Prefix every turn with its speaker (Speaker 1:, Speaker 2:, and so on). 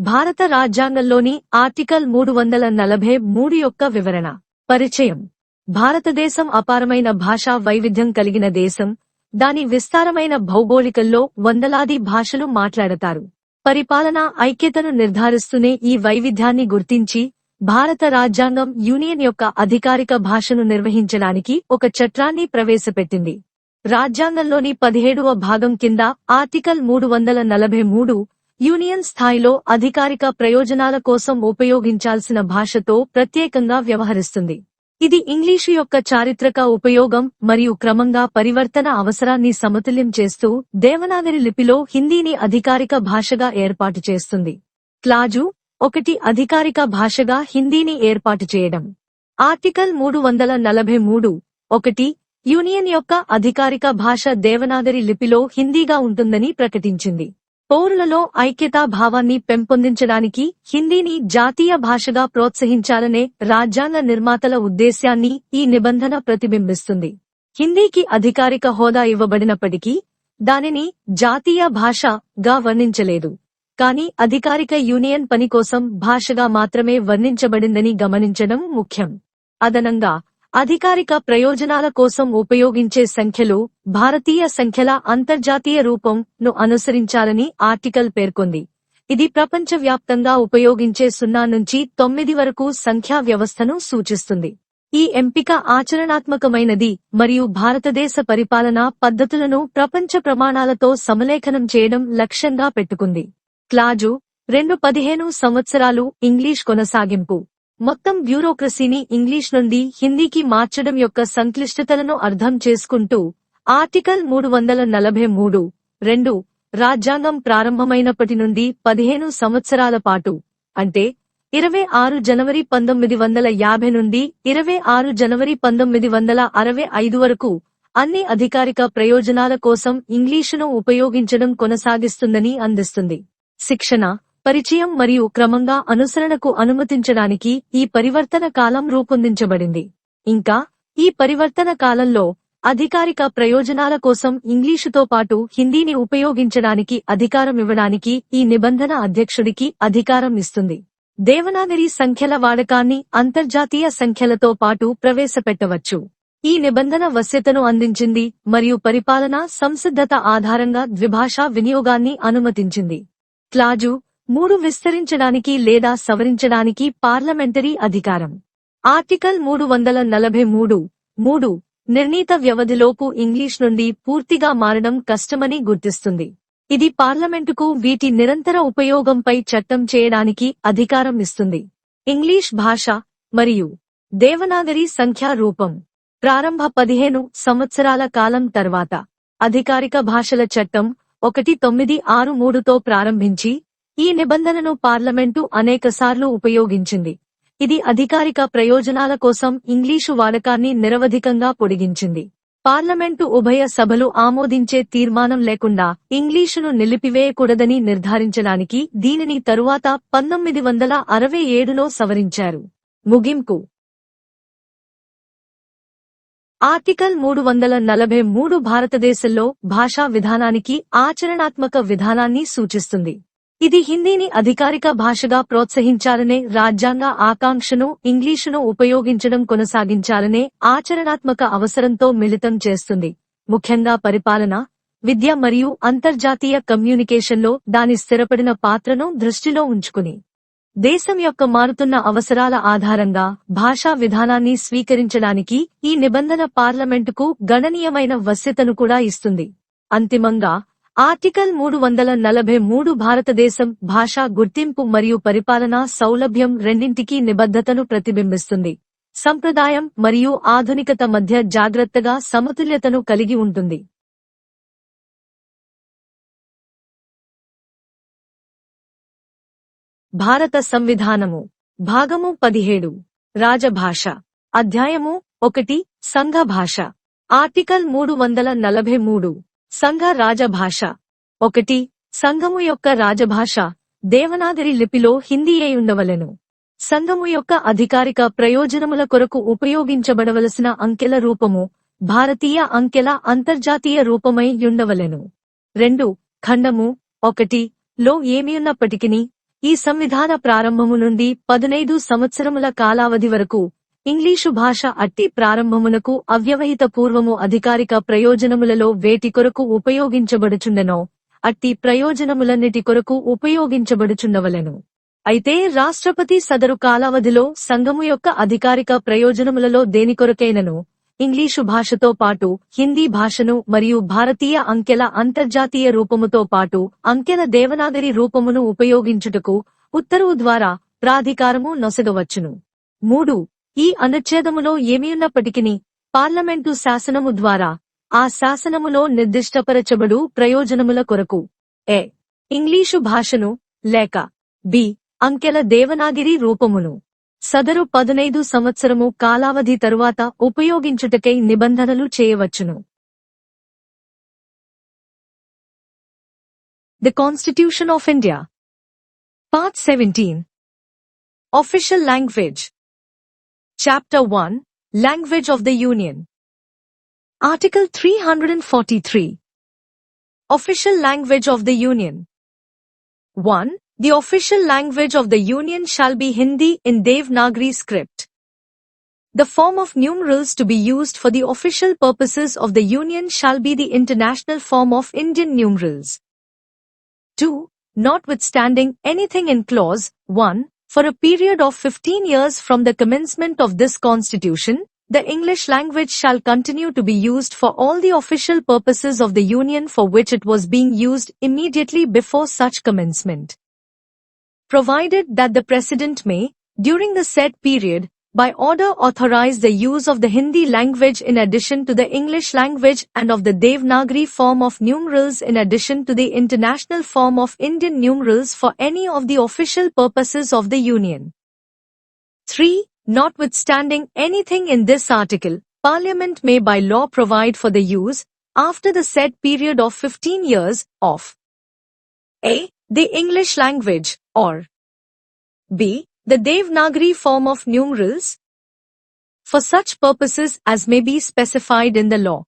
Speaker 1: భారత రాజ్యాంగంలోని ఆర్టికల్ మూడు వందల నలభై మూడు యొక్క వివరణ. పరిచయం. భారతదేశం అపారమైన భాషా వైవిధ్యం కలిగిన దేశం. దాని విస్తారమైన భౌగోళికల్లో వందలాది భాషలు మాట్లాడతారు. పరిపాలనా ఐక్యతను నిర్ధారిస్తూనే ఈ వైవిధ్యాన్ని గుర్తించి భారత రాజ్యాంగం యూనియన్ యొక్క అధికారిక భాషను నిర్వహించడానికి ఒక చట్టాన్ని ప్రవేశపెట్టింది. రాజ్యాంగంలోని పదిహేడవ భాగం కింద ఆర్టికల్ మూడు వందల నలభై మూడు యూనియన్ స్థాయిలో అధికారిక ప్రయోజనాల కోసం ఉపయోగించాల్సిన భాషతో ప్రత్యేకంగా వ్యవహరిస్తుంది. ఇది ఇంగ్లీషు యొక్క చారిత్రక ఉపయోగం మరియు క్రమంగా పరివర్తన అవసరాన్ని సమతుల్యం చేస్తూ దేవనాగరి లిపిలో హిందీని అధికారిక భాషగా ఏర్పాటు చేస్తుంది. క్లాజు ఒకటి అధికారిక భాషగా హిందీని ఏర్పాటు చేయడం. ఆర్టికల్ మూడు వందల నలభై మూడు ఒకటి యూనియన్ యొక్క అధికారిక భాష దేవనాగరి లిపిలో హిందీగా ఉంటుందని ప్రకటించింది. పౌరులలో ఐక్యతా భావాన్ని పెంపొందించడానికి హిందీని జాతీయ భాషగా ప్రోత్సహించాలనే రాజ్యాంగ నిర్మాతల ఉద్దేశ్యాన్ని ఈ నిబంధన ప్రతిబింబిస్తుంది. హిందీకి అధికారిక హోదా ఇవ్వబడినప్పటికీ దానిని జాతీయ భాషగా వర్ణించలేదు. కానీ అధికారిక యూనియన్ పని కోసం భాషగా మాత్రమే వర్ణించబడిందని గమనించడం ముఖ్యం. అదనంగా అధికారిక ప్రయోజనాల కోసం ఉపయోగించే సంఖ్యలు భారతీయ సంఖ్యల అంతర్జాతీయ రూపం ను అనుసరించాలని ఆర్టికల్ పేర్కొంది. ఇది ప్రపంచవ్యాప్తంగా ఉపయోగించే సున్నా నుంచి తొమ్మిది వరకు సంఖ్యా వ్యవస్థను సూచిస్తుంది. ఈ ఎంపిక ఆచరణాత్మకమైనది మరియు భారతదేశ పరిపాలనా పద్ధతులను ప్రపంచ ప్రమాణాలతో సమలేఖనం చేయడం లక్ష్యంగా పెట్టుకుంది. క్లాజు రెండు పదిహేను సంవత్సరాలు ఇంగ్లీష్ కొనసాగింపు. మొత్తం బ్యూరోక్రసీని ఇంగ్లీష్ నుండి హిందీకి మార్చడం యొక్క సంక్లిష్టతలను అర్థం చేసుకుంటూ ఆర్టికల్ మూడు వందల నలభై మూడు రెండు రాజ్యాంగం ప్రారంభమైనప్పటి నుండి పదిహేను సంవత్సరాల పాటు అంటే ఇరవై ఆరు జనవరి పంతొమ్మిది వందల యాభై నుండి ఇరవై ఆరు జనవరి పంతొమ్మిది వందల అరవై ఐదు వరకు అన్ని అధికారిక ప్రయోజనాల కోసం ఇంగ్లీషును ఉపయోగించడం కొనసాగిస్తుందని అందిస్తుంది. శిక్షణ పరిచయం మరియు క్రమంగా అనుసరణకు అనుమతించడానికి ఈ పరివర్తన కాలం రూపొందించబడింది. ఇంకా ఈ పరివర్తన కాలంలో అధికారిక ప్రయోజనాల కోసం ఇంగ్లీషుతో పాటు హిందీని ఉపయోగించడానికి అధికారం ఇవ్వడానికి ఈ నిబంధన అధ్యక్షుడికి అధికారం ఇస్తుంది. దేవనాగరి సంఖ్యల వాడకాన్ని అంతర్జాతీయ సంఖ్యలతో పాటు ప్రవేశపెట్టవచ్చు. ఈ నిబంధన వశ్యతను అందించింది మరియు పరిపాలన సంసిద్ధత ఆధారంగా ద్విభాషా వినియోగాన్ని అనుమతించింది. క్లాజు మూడు విస్తరించడానికి లేదా సవరించడానికి పార్లమెంటరీ అధికారం. ఆర్టికల్ మూడు వందల నలభై మూడు మూడు నిర్ణీత వ్యవధిలోపు ఇంగ్లీష్ నుండి పూర్తిగా మారడం కష్టమని గుర్తిస్తుంది. ఇది పార్లమెంటుకు వీటి నిరంతర ఉపయోగంపై చట్టం చేయడానికి అధికారం ఇస్తుంది. ఇంగ్లీష్ భాష మరియు దేవనాగరి సంఖ్యా రూపం. ప్రారంభ పదిహేను సంవత్సరాల కాలం తర్వాత అధికారిక భాషల చట్టం ఒకటి తొమ్మిది ఆరు మూడుతో ప్రారంభించి ఈ నిబంధనను పార్లమెంటు అనేకసార్లు ఉపయోగించింది. ఇది అధికారిక ప్రయోజనాల కోసం ఇంగ్లీషు వాడకాన్ని నిరవధికంగా పొడిగించింది. పార్లమెంటు ఉభయ సభలు ఆమోదించే తీర్మానం లేకుండా ఇంగ్లీషును నిలిపివేయకూడదని నిర్ధారించడానికి దీనిని తరువాత పంతొమ్మిది వందల అరవై ఏడులో సవరించారు. ముగింపు. ఆర్టికల్ మూడు వందల నలభై మూడు భారతదేశంలో భాషా విధానానికి ఆచరణాత్మక విధానాన్ని సూచిస్తుంది. ఇది హిందీని అధికారిక భాషగా ప్రోత్సహించాలనే రాజ్యాంగ ఆకాంక్షను ఇంగ్లీషును ఉపయోగించడం కొనసాగించాలనే ఆచరణాత్మక అవసరంతో మిళితం చేస్తుంది. ముఖ్యంగా పరిపాలన విద్య మరియు అంతర్జాతీయ కమ్యూనికేషన్లో దాని స్థిరపడిన పాత్రను దృష్టిలో ఉంచుకుని. దేశం యొక్క మారుతున్న అవసరాల ఆధారంగా భాషా విధానాన్ని స్వీకరించడానికి ఈ నిబంధన పార్లమెంటుకు గణనీయమైన వశ్యతను కూడా ఇస్తుంది. అంతిమంగా ఆర్టికల్ మూడు వందల నలభై మూడు భారతదేశం భాషా గుర్తింపు మరియు పరిపాలనా సౌలభ్యం రెండింటికీ నిబద్ధతను ప్రతిబింబిస్తుంది. సంప్రదాయం మరియు ఆధునికత మధ్య జాగ్రత్తగా సమతుల్యతను కలిగి ఉంటుంది. భారత సంవిధానము. భాగము పదిహేడు. రాజభాష. అధ్యాయము ఒకటి. సంఘ భాష ఆర్టికల్ మూడు వందల నలభై మూడు. సంఘ రాజభాష. ఒకటి సంఘము యొక్క రాజభాష. దేవనాగరి లిపిలో హిందీయే ఉండవలెను. సంఘము యొక్క అధికారిక ప్రయోజనముల కొరకు ఉపయోగించబడవలసిన అంకెల రూపము భారతీయ అంకెల అంతర్జాతీయ రూపమై ఉండవలెను. రెండు ఖండము. ఒకటి లో ఏమియున్నప్పటికీ ఈ సంవిధాన ప్రారంభము నుండి పదునైదు సంవత్సరముల కాలావధి వరకు ఇంగ్లీషు భాష అట్టి ప్రారంభమునకు అవ్యవహిత పూర్వము అధికారిక ప్రయోజనములలో వేటి కొరకు ఉపయోగించబడుచుండెనో అట్టి ప్రయోజనములన్నిటి కొరకు ఉపయోగించబడుచుండవలెను. అయితే రాష్ట్రపతి సదరు కాలావధిలో సంఘము యొక్క అధికారిక ప్రయోజనములలో దేని కొరకైనను ఇంగ్లీషు భాషతో పాటు హిందీ భాషను మరియు భారతీయ అంకెల అంతర్జాతీయ రూపముతో పాటు అంకెల దేవనాగరి రూపమును ఉపయోగించుటకు ఉత్తర్వు ద్వారా ప్రాధికారము నొసగవచ్చును. మూడు. ఈ అనుచ్ఛేదములో ఏమియున్నప్పటికిని పార్లమెంటు శాసనము ద్వారా ఆ శాసనములో నిర్దిష్టపరచబడు ప్రయోజనముల కొరకు. ఏ ఇంగ్లీషు భాషను లేక బి. అంకెల దేవనాగిరి రూపమును. సదరు పదునైదు సంవత్సరము కాలావధి తరువాత ఉపయోగించుటకై నిబంధనలు చేయవచ్చును. The Constitution of India. Part seventeen. Official language. Chapter 1 Language of the Union Article 343 Official Language of the Union 1. The official language of the Union shall be Hindi in Devanagari script. The form of numerals to be used for the official purposes of the Union shall be the international form of Indian numerals. 2. Notwithstanding anything in clause 1 for a period of 15 years from the commencement of this constitution, the English language shall continue to be used for all the official purposes of the Union for which it was being used immediately before such commencement. Provided that the President may, during the said period, by order authorize the use of the Hindi language in addition to the English language and of the Devanagari form of numerals in addition to the international form of Indian numerals for any of the official purposes of the Union. 3. Notwithstanding anything in this article, Parliament may by law provide for the use, after the said period of 15 years, of a. The English language, or b. The Devanagari form of numerals, for such purposes as may be specified in the law.